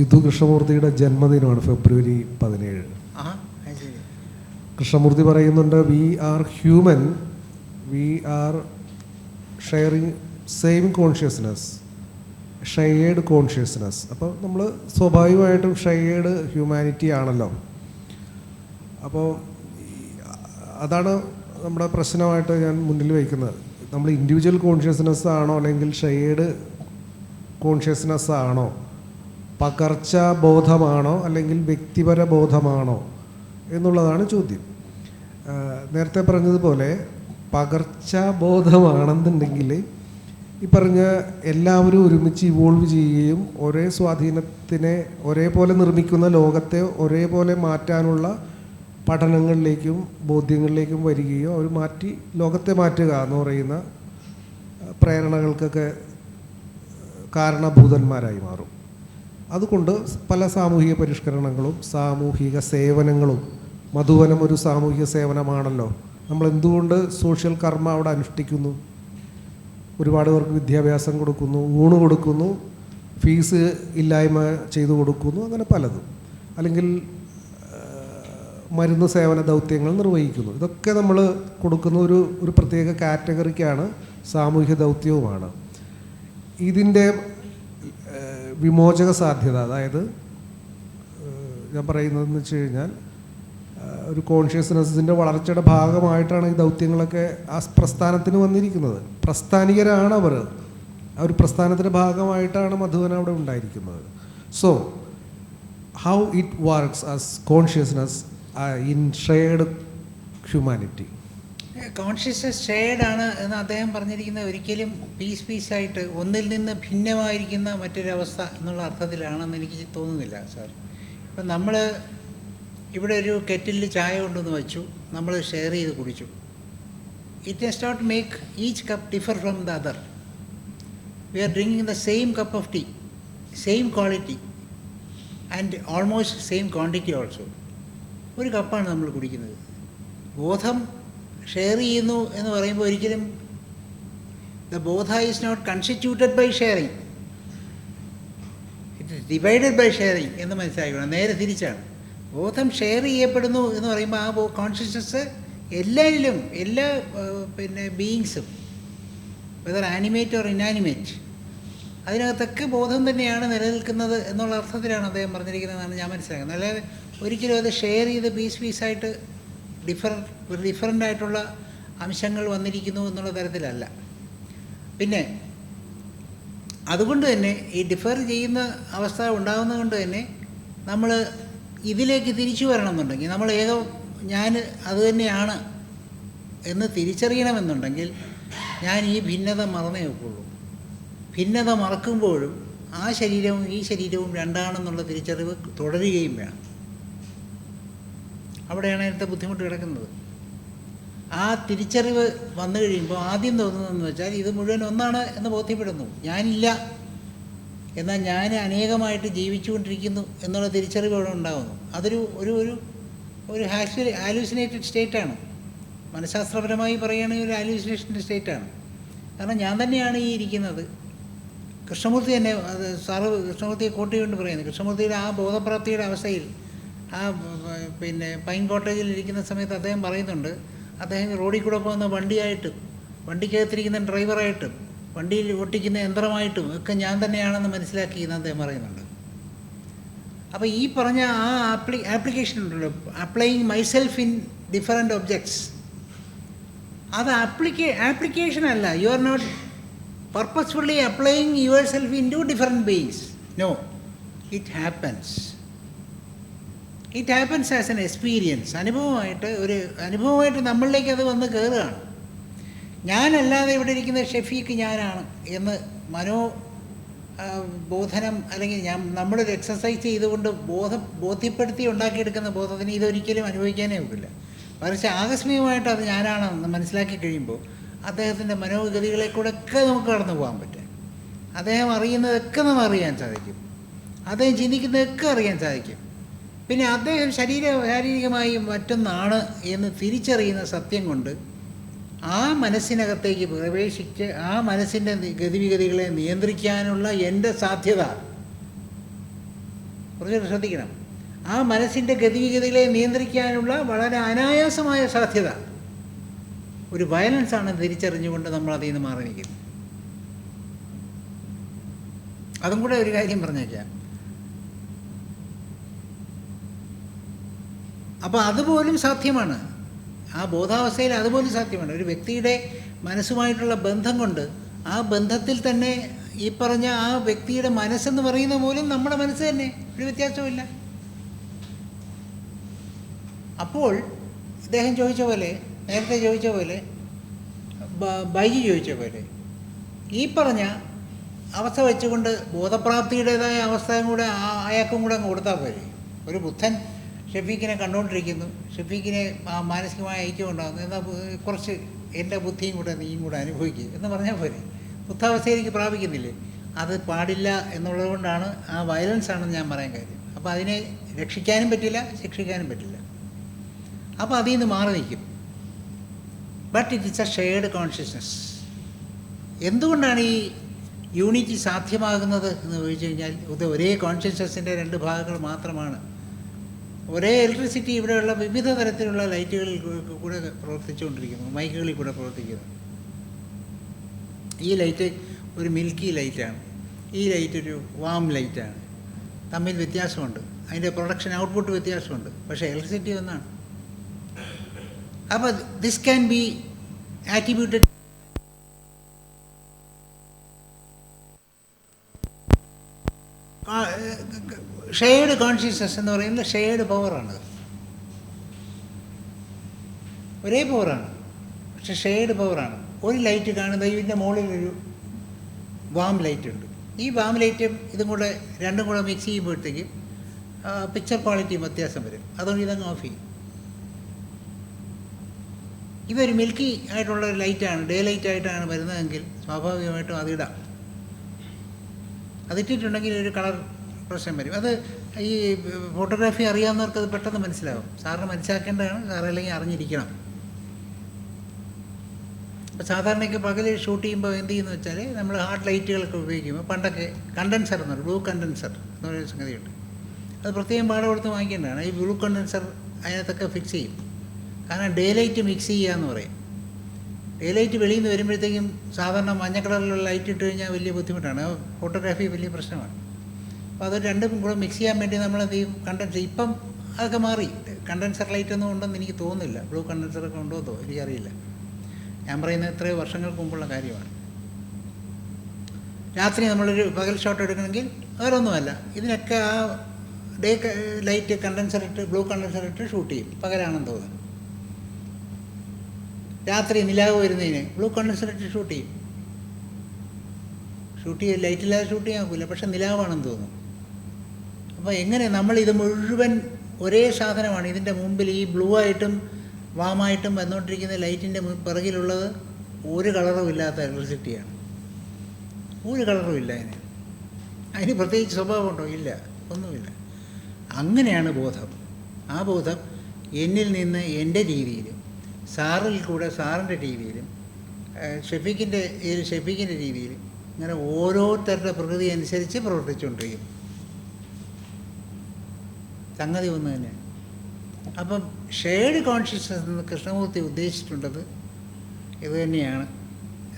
ജിതു കൃഷ്ണമൂർത്തിയുടെ ജന്മദിനമാണ് ഫെബ്രുവരി പതിനേഴ്. കൃഷ്ണമൂർത്തി പറയുന്നുണ്ട് we are human we are sharing same consciousness shared consciousness അപ്പോൾ നമ്മൾ സ്വാഭാവികമായിട്ടും ഷെയേഡ് ഹ്യൂമാനിറ്റി ആണല്ലോ. അപ്പോൾ അതാണ് നമ്മുടെ പ്രശ്നമായിട്ട് ഞാൻ മുന്നിൽ വയ്ക്കുന്നത് നമ്മൾ ഇൻഡിവിജ്വൽ കോൺഷ്യസ്നെസ് ആണോ അല്ലെങ്കിൽ ഷെയേഡ് കോൺഷ്യസ്നെസ് ആണോ? പകർച്ച ബോധമാണോ അല്ലെങ്കിൽ വ്യക്തിപര ബോധമാണോ എന്നുള്ളതാണ് ചോദ്യം. നേരത്തെ പറഞ്ഞതുപോലെ പകർച്ചബോധമാണെന്നുണ്ടെങ്കിൽ ഈ പറഞ്ഞ എല്ലാവരും ഒരുമിച്ച് ഇവോൾവ് ചെയ്യുകയും ഒരേ സ്വാധീനത്തിനെ ഒരേപോലെ നിർമ്മിക്കുന്ന ലോകത്തെ ഒരേപോലെ മാറ്റാനുള്ള പഠനങ്ങളിലേക്കും ബോധ്യങ്ങളിലേക്കും വരികയോ അവർ മാറ്റി ലോകത്തെ മാറ്റുക എന്ന് പറയുന്ന പ്രേരണകൾക്കൊക്കെ കാരണഭൂതന്മാരായി മാറും. അതുകൊണ്ട് പല സാമൂഹിക പരിഷ്കരണങ്ങളും സാമൂഹിക സേവനങ്ങളും മധുവനം ഒരു സാമൂഹിക സേവനമാണല്ലോ. നമ്മൾ എന്തുകൊണ്ട് സോഷ്യൽ കർമ്മ അവിടെ അനുഷ്ഠിക്കുന്നു? ഒരുപാട് പേർക്ക് വിദ്യാഭ്യാസം കൊടുക്കുന്നു ഊണ് കൊടുക്കുന്നു ഫീസ് ഇല്ലായ്മ ചെയ്തു കൊടുക്കുന്നു അങ്ങനെ പലതും. അല്ലെങ്കിൽ മരുന്ന് സേവന ദൗത്യങ്ങൾ നിർവഹിക്കുന്നു. ഇതൊക്കെ നമ്മൾ കൊടുക്കുന്ന ഒരു ഒരു പ്രത്യേക കാറ്റഗറിക്കാണ് സാമൂഹ്യ ദൗത്യവുമാണ്. ഇതിന്റെ വിമോചക സാധ്യത അതായത് ഞാൻ പറയുന്നതെന്ന് വെച്ച് കഴിഞ്ഞാൽ ഒരു കോൺഷ്യസ്നെസ്സിന്റെ വളർച്ചയുടെ ഭാഗമായിട്ടാണ് ഈ ദൗത്യങ്ങളൊക്കെ ആ പ്രസ്ഥാനത്തിന് വന്നിരിക്കുന്നത്. പ്രസ്ഥാനികരാണ് അവർ. ആ ഒരു പ്രസ്ഥാനത്തിന്റെ ഭാഗമായിട്ടാണ് മധുവൻ അവിടെ ഉണ്ടായിരിക്കുന്നത്. So how it works as consciousness in shared humanity consciousness ഷെയ്ഡാണ് എന്ന് അദ്ദേഹം പറഞ്ഞിരിക്കുന്നത് ഒരിക്കലും പീസ് പീസായിട്ട് ഒന്നിൽ നിന്ന് ഭിന്നമായിരിക്കുന്ന മറ്റൊരവസ്ഥ എന്നുള്ള അർത്ഥത്തിലാണെന്ന് എനിക്ക് തോന്നുന്നില്ല സാർ ഇപ്പം നമ്മൾ ഇവിടെ ഒരു കെറ്റിലിൽ ചായ കൊണ്ടുവന്ന് വെച്ചു നമ്മൾ ഷെയർ ചെയ്ത് കുടിച്ചു. It does not make each cup differ from the other we are drinking the same cup of tea same quality and almost same quantity also ഒരു കപ്പാണ് നമ്മൾ കുടിക്കുന്നത്. ബോധം ഷെയർ ചെയ്യുന്നു എന്ന് പറയുമ്പോൾ ഒരിക്കലും ദ ബോധ is not constituted by sharing it divided by sharing എന്ന് മനസ്സിലാക്കണം. നേരെ തിരിച്ചാണ്. ബോധം ഷെയർ ചെയ്യപ്പെടുന്നു എന്ന് പറയുമ്പോൾ ആ കോൺഷ്യസ്നസ് എല്ലാവരിലും എല്ലാ പിന്നെ ബീയിങ്സും വെതർ ആനിമേറ്റ് ഓർ ഇനാനിമേറ്റ് അതിനകത്തൊക്കെ ബോധം തന്നെയാണ് നിലനിൽക്കുന്നത് എന്നുള്ള അർത്ഥത്തിലാണ് അദ്ദേഹം പറഞ്ഞിരിക്കുന്നതെന്നാണ് ഞാൻ മനസ്സിലാക്കുന്നത്. അല്ലാതെ ഒരിക്കലും അത് ഷെയർ ചെയ്ത് പീസ് പീസായിട്ട് ഡിഫർ ഡിഫറന്റ് ആയിട്ടുള്ള അംശങ്ങൾ വന്നിരിക്കുന്നു എന്നുള്ള തരത്തിലല്ല. പിന്നെ അതുകൊണ്ട് തന്നെ ഈ ഡിഫർ ചെയ്യുന്ന അവസ്ഥ ഉണ്ടാകുന്നത് കൊണ്ട് തന്നെ നമ്മൾ ഇതിലേക്ക് തിരിച്ചു വരണമെന്നുണ്ടെങ്കിൽ നമ്മൾ ഏക ഞാൻ അത് തന്നെയാണ് എന്ന് തിരിച്ചറിയണമെന്നുണ്ടെങ്കിൽ ഞാൻ ഈ ഭിന്നത മറന്നേ വെക്കുള്ളൂ ഭിന്നത മറക്കുമ്പോഴും ആ ശരീരവും ഈ ശരീരവും രണ്ടാണെന്നുള്ള തിരിച്ചറിവ് തുടരുകയും വേണം. അവിടെയാണ് അതിന്റെ ബുദ്ധിമുട്ട് കിടക്കുന്നത്. ആ തിരിച്ചറിവ് വന്നു കഴിയുമ്പോൾ ആദ്യം തോന്നുന്നതെന്ന് വെച്ചാൽ ഇത് മുഴുവൻ ഒന്നാണ് എന്ന് ബോധ്യപ്പെടുന്നു. ഞാനില്ല. എന്നാൽ ഞാൻ അനേകമായിട്ട് ജീവിച്ചുകൊണ്ടിരിക്കുന്നു എന്നുള്ള തിരിച്ചറിവ് അവിടെ ഉണ്ടാകുന്നു. അതൊരു ഒരു ഒരു ഒരു ഹാസ്യ ആലൂസിനേറ്റഡ് സ്റ്റേറ്റാണ്. മനഃശാസ്ത്രപരമായി പറയുകയാണെങ്കിൽ ഒരു ആലൂസിനേഷന്റെ സ്റ്റേറ്റാണ്. കാരണം ഞാൻ തന്നെയാണ് ഈ ഇരിക്കുന്നത്. കൃഷ്ണമൂർത്തി തന്നെ അത് സാറ് കൃഷ്ണമൂർത്തിയെ കോട്ട് കൊണ്ട് പറയുന്നത് കൃഷ്ണമൂർത്തിയുടെ ആ ബോധപ്രാപ്തിയുടെ അവസ്ഥയിൽ ആ പിന്നെ പൈൻ കോട്ടേജിൽ ഇരിക്കുന്ന സമയത്ത് അദ്ദേഹം പറയുന്നുണ്ട് അദ്ദേഹം റോഡിൽ കൂടെ പോകുന്ന വണ്ടിയായിട്ടും വണ്ടിക്കകത്തിരിക്കുന്ന ഡ്രൈവറായിട്ടും വണ്ടിയിൽ ഒട്ടിക്കുന്ന യന്ത്രമായിട്ടും ഒക്കെ ഞാൻ തന്നെയാണെന്ന് മനസ്സിലാക്കി എന്ന് അദ്ദേഹം പറയുന്നുണ്ട്. അപ്പോൾ ഈ പറഞ്ഞ ആ ആപ്ലി ആപ്ലിക്കേഷൻ ഉണ്ടല്ലോ applying myself in different objects. അത് ആപ്ലിക്കേ ആപ്ലിക്കേഷൻ അല്ല you are not purposefully applying your self in to different ways no it happens it happens as an experience അനുഭവമായിട്ട് ഒരു അനുഭവമായിട്ട് നമ്മളിലേക്ക് അത് വന്ന് കയറുകയാണ് ഞാനല്ലാതെ ഇവിടെ ഇരിക്കുന്ന ഷെഫീക്ക് ഞാനാണ് എന്ന് മനോ ബോധനം അല്ലെങ്കിൽ ഞാൻ നമ്മളൊരു എക്സസൈസ് ചെയ്തുകൊണ്ട് ബോധ ബോധ്യപ്പെടുത്തി ഉണ്ടാക്കിയെടുക്കുന്ന ബോധത്തിന് ഇതൊരിക്കലും അനുഭവിക്കാനേ ഒക്കില്ല. മറിച്ച് ആകസ്മികമായിട്ട് അത് ഞാനാണെന്ന് മനസ്സിലാക്കി കഴിയുമ്പോൾ അദ്ദേഹത്തിന്റെ മനോഗതികളെ കൂടെ ഒക്കെ നമുക്ക് കടന്നു പോകാൻ പറ്റും. അദ്ദേഹം അറിയുന്നതൊക്കെ നമ്മൾ അറിയാൻ സാധിക്കും. അദ്ദേഹം ചിന്തിക്കുന്നതൊക്കെ അറിയാൻ സാധിക്കും. പിന്നെ അദ്ദേഹം ശരീര ശാരീരികമായി മറ്റൊന്നാണ് എന്ന് തിരിച്ചറിയുന്ന സത്യം കൊണ്ട് ആ മനസ്സിനകത്തേക്ക് പ്രവേശിച്ച് ആ മനസ്സിന്റെ ഗതിവിഗതികളെ നിയന്ത്രിക്കാനുള്ള എന്റെ സാധ്യത. കുറച്ച് ശ്രദ്ധിക്കണം. ആ മനസ്സിന്റെ ഗതിവിഗതികളെ നിയന്ത്രിക്കാനുള്ള വളരെ അനായാസമായ സാധ്യത. ഒരു വയലൻസാണ് തിരിച്ചറിഞ്ഞുകൊണ്ട് നമ്മൾ അതിൽ നിന്ന് മാറി നിൽക്കുന്നത് അതും കൂടെ ഒരു കാര്യം പറഞ്ഞേക്കാം. അപ്പോൾ അതുപോലും സാധ്യമാണ്. ആ ബോധാവസ്ഥയിൽ അതുപോലും സാധ്യമാണ്. ഒരു വ്യക്തിയുടെ മനസ്സുമായിട്ടുള്ള ബന്ധം കൊണ്ട് ആ ബന്ധത്തിൽ തന്നെ ഈ പറഞ്ഞ ആ വ്യക്തിയുടെ മനസ്സെന്ന് പറയുന്ന പോലും നമ്മുടെ മനസ്സ് തന്നെ ഒരു വ്യത്യാസമില്ല അപ്പോൾ ഇദ്ദേഹം ചോദിച്ച പോലെ നേരത്തെ ചോദിച്ച പോലെ ബൈജി ചോദിച്ച പോലെ ഈ പറഞ്ഞ അവസ്ഥ വെച്ചുകൊണ്ട് ബോധപ്രാപ്തിയുടേതായ അവസ്ഥയും കൂടെ അയാൾക്കും കൂടെ അങ്ങ് കൊടുത്താൽ പോരെ. ഒരു ബുദ്ധൻ ഷെഫീഖിനെ കണ്ടുകൊണ്ടിരിക്കുന്നു. ഷെഫീഖിനെ മാനസികമായ ഐക്യം ഉണ്ടാകുന്നു എന്നാൽ കുറച്ച് എന്റെ ബുദ്ധിയും കൂടെ നീയും കൂടെ അനുഭവിക്കുക എന്ന് പറഞ്ഞാൽ പോരെ. ബുദ്ധാവസ്ഥയിലേക്ക് പ്രാപിക്കുന്നില്ലേ? അത് പാടില്ല എന്നുള്ളതുകൊണ്ടാണ് ആ വയലൻസ് ആണെന്ന് ഞാൻ പറയാൻ കാര്യം. അപ്പോൾ അതിനെ രക്ഷിക്കാനും പറ്റില്ല ശിക്ഷിക്കാനും പറ്റില്ല. അപ്പോൾ അതിൽ നിന്ന് മാറി നിൽക്കും. But it it's a shared consciousness എന്തുകൊണ്ടാണ് ഈ യൂണിറ്റി സാധ്യമാകുന്നത് എന്ന് ചോദിച്ചു കഴിഞ്ഞാൽ ഇത് ഒരേ കോൺഷ്യസ്നസിന്റെ രണ്ട് ഭാഗങ്ങൾ മാത്രമാണ്. ഒരേ ഇലക്ട്രിസിറ്റി ഇവിടെയുള്ള വിവിധ തരത്തിലുള്ള ലൈറ്റുകളിൽ കൂടെ പ്രവർത്തിച്ചുകൊണ്ടിരിക്കുന്നു. മൈക്കുകളിൽ കൂടെ പ്രവർത്തിക്കുന്നു. ഈ ലൈറ്റ് ഒരു മിൽക്കി ലൈറ്റാണ്. ഈ ലൈറ്റ് ഒരു വാം ലൈറ്റാണ്. തമ്മിൽ വ്യത്യാസമുണ്ട്. അതിന്റെ പ്രൊഡക്ഷൻ ഔട്ട്പുട്ട് വ്യത്യാസമുണ്ട്. പക്ഷേ ഇലക്ട്രിസിറ്റി ഒന്നാണ്. അപ്പോൾ this can be attributed shared consciousness എന്ന് പറയുന്നത് ഷെയ്ഡ് പവറാണ്. ഒരേ പവറാണ്. പക്ഷെ ഷെയ്ഡ് പവറാണ്. ഒരു ലൈറ്റ് കാണുന്നത് ഇതിന്റെ മുകളിൽ ഒരു വാം ലൈറ്റ് ഉണ്ട്. ഈ വാം ലൈറ്റും ഇതും കൂടെ രണ്ടും കൂടെ മിക്സ് ചെയ്യുമ്പോഴത്തേക്കും പിക്ചർ ക്വാളിറ്റിയും വ്യത്യാസം വരും. അതുകൊണ്ട് ഇതങ്ങ് ഓഫ് ചെയ്യും. ഇതൊരു മിൽക്കി ആയിട്ടുള്ള ഒരു ലൈറ്റാണ് ഡേ ലൈറ്റ് ആയിട്ടാണ് വരുന്നതെങ്കിൽ സ്വാഭാവികമായിട്ടും അതിടാം അതിട്ടിട്ടുണ്ടെങ്കിൽ ഒരു കളർ പ്രശ്നം വരും. അത് ഈ ഫോട്ടോഗ്രാഫി അറിയാവുന്നവർക്ക് അത് പെട്ടെന്ന് മനസ്സിലാവും. സാറിന് മനസ്സിലാക്കേണ്ടതാണ് സാർ അല്ലെങ്കിൽ അറിഞ്ഞിരിക്കണം. അപ്പോൾ സാധാരണയൊക്കെ പകൽ ഷൂട്ട് ചെയ്യുമ്പോൾ എന്ത് ചെയ്യുന്നു വെച്ചാൽ നമ്മൾ ഹാർഡ് ലൈറ്റുകളൊക്കെ ഉപയോഗിക്കുമ്പോൾ പണ്ടൊക്കെ കണ്ടൻസർ എന്ന് പറയും ബ്ലൂ കണ്ടൻസർ എന്ന് പറയുന്ന സംഗതിയുണ്ട്. അത് പ്രത്യേകം പാടം കൊടുത്ത് വാങ്ങിക്കേണ്ടതാണ്. ഈ ബ്ലൂ കണ്ടൻസർ അതിനകത്തൊക്കെ ഫിക്സ് ചെയ്യും. കാരണം ഡേ ലൈറ്റ് മിക്സ് ചെയ്യുക എന്ന് പറയും. ഡേ ലൈറ്റ് വെളിയിൽ നിന്ന് വരുമ്പോഴത്തേക്കും സാധാരണ മഞ്ഞ കളറിലുള്ള ലൈറ്റ് ഇട്ട് കഴിഞ്ഞാൽ വലിയ ബുദ്ധിമുട്ടാണ്. ഫോട്ടോഗ്രാഫി വലിയ പ്രശ്നമാണ്. അപ്പോൾ അത് രണ്ടും കൂടെ മിക്സ് ചെയ്യാൻ വേണ്ടി നമ്മൾ എന്ത് ചെയ്യും? കണ്ടൻസർ ഇപ്പം അതൊക്കെ മാറി. കണ്ടൻസർ ലൈറ്റ് ഒന്നും ഉണ്ടെന്ന് എനിക്ക് തോന്നുന്നില്ല. ബ്ലൂ കണ്ടൻസറൊക്കെ ഉണ്ടോ എന്നോ എനിക്കറിയില്ല. ഞാൻ പറയുന്നത് എത്രയോ വർഷങ്ങൾക്ക് മുമ്പുള്ള കാര്യമാണ്. രാത്രി നമ്മളൊരു പകൽ ഷോട്ട് എടുക്കണമെങ്കിൽ വേറൊന്നുമല്ല. ഇതിനൊക്കെ ആ ഡേ ലൈറ്റ് കണ്ടൻസർ ഇട്ട് ബ്ലൂ കണ്ടൻസർ ഇട്ട് ഷൂട്ട് ചെയ്യും. പകലാണെന്ന് തോന്നുന്നു. രാത്രി നിലാവ് വരുന്നതിന് ബ്ലൂ കണ്ടൻസർ ഇട്ട് ഷൂട്ട് ചെയ്യും. ഷൂട്ട് ചെയ്യും ലൈറ്റില്ലാതെ ഷൂട്ട് ചെയ്യാൻ പോകില്ല പക്ഷെ നിലാവാണെന്ന് തോന്നുന്നു. അപ്പോൾ എങ്ങനെ നമ്മൾ ഇത് മുഴുവൻ ഒരേ സാധനമാണ് ഇതിന്റെ മുമ്പിൽ ഈ ബ്ലൂ ആയിട്ടും വാമായിട്ടും വന്നുകൊണ്ടിരിക്കുന്ന ലൈറ്റിന്റെ പിറകിലുള്ളത് ഒരു കളറും ഇല്ലാത്ത ഇലക്ട്രിസിറ്റിയാണ് ഒരു കളറും ഇല്ല അതിന്. അതിന് പ്രത്യേകിച്ച് സ്വഭാവമുണ്ടോ? ഇല്ല. ഒന്നുമില്ല. അങ്ങനെയാണ് ബോധം. ആ ബോധം എന്നിൽ നിന്ന് എന്റെ രീതിയിലും സാറിൽ കൂടെ സാറിന്റെ രീതിയിലും ഷെഫിക്കിന്റെ ഷെഫീഖിന്റെ രീതിയിലും ഇങ്ങനെ ഓരോരുത്തരുടെ പ്രകൃതി അനുസരിച്ച് പ്രവർത്തിച്ചുകൊണ്ടിരിക്കും. സംഗതി ഒന്ന് തന്നെയാണ്. അപ്പം ഷെയർഡ് കോൺഷ്യസ്നസ് എന്ന് കൃഷ്ണമൂർത്തി ഉദ്ദേശിച്ചിട്ടുള്ളത് ഇത് തന്നെയാണ്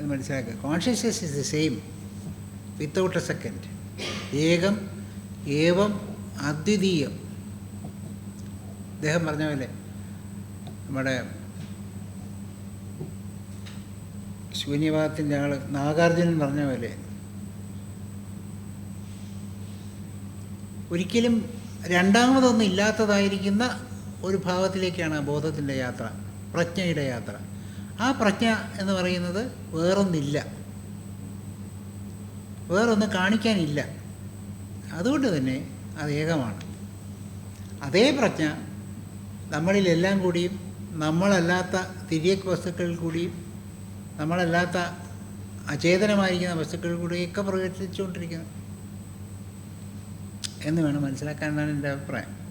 എന്ന് മനസ്സിലാക്കുക. Consciousness is the same without a second ഏകം ഏവം അദ്വിതീയം. അദ്ദേഹം പറഞ്ഞ പോലെ നമ്മുടെ ശൂന്യവാദത്തിന്റെ ആൾ നാഗാർജുനൻ പറഞ്ഞ പോലെ ഒരിക്കലും രണ്ടാമതൊന്നും ഇല്ലാത്തതായിരിക്കുന്ന ഒരു ഭാവത്തിലേക്കാണ് ആ ബോധത്തിന്റെ യാത്ര പ്രജ്ഞയുടെ യാത്ര. ആ പ്രജ്ഞ എന്ന് പറയുന്നത് വേറൊന്നില്ല. വേറൊന്നും കാണിക്കാനില്ല. അതുകൊണ്ട് തന്നെ അത് ഏകമാണ്. അതേ പ്രജ്ഞ നമ്മളിലെല്ലാം കൂടിയും നമ്മളല്ലാത്ത തിരിയക് വസ്തുക്കളിൽ കൂടിയും നമ്മളല്ലാത്ത അചേതനമായിരിക്കുന്ന വസ്തുക്കളിൽ കൂടിയൊക്കെ പ്രവർത്തിച്ചുകൊണ്ടിരിക്കുന്നത് എന്ന് വേണം മനസ്സിലാക്കാനാണ് എന്റെ അഭിപ്രായം.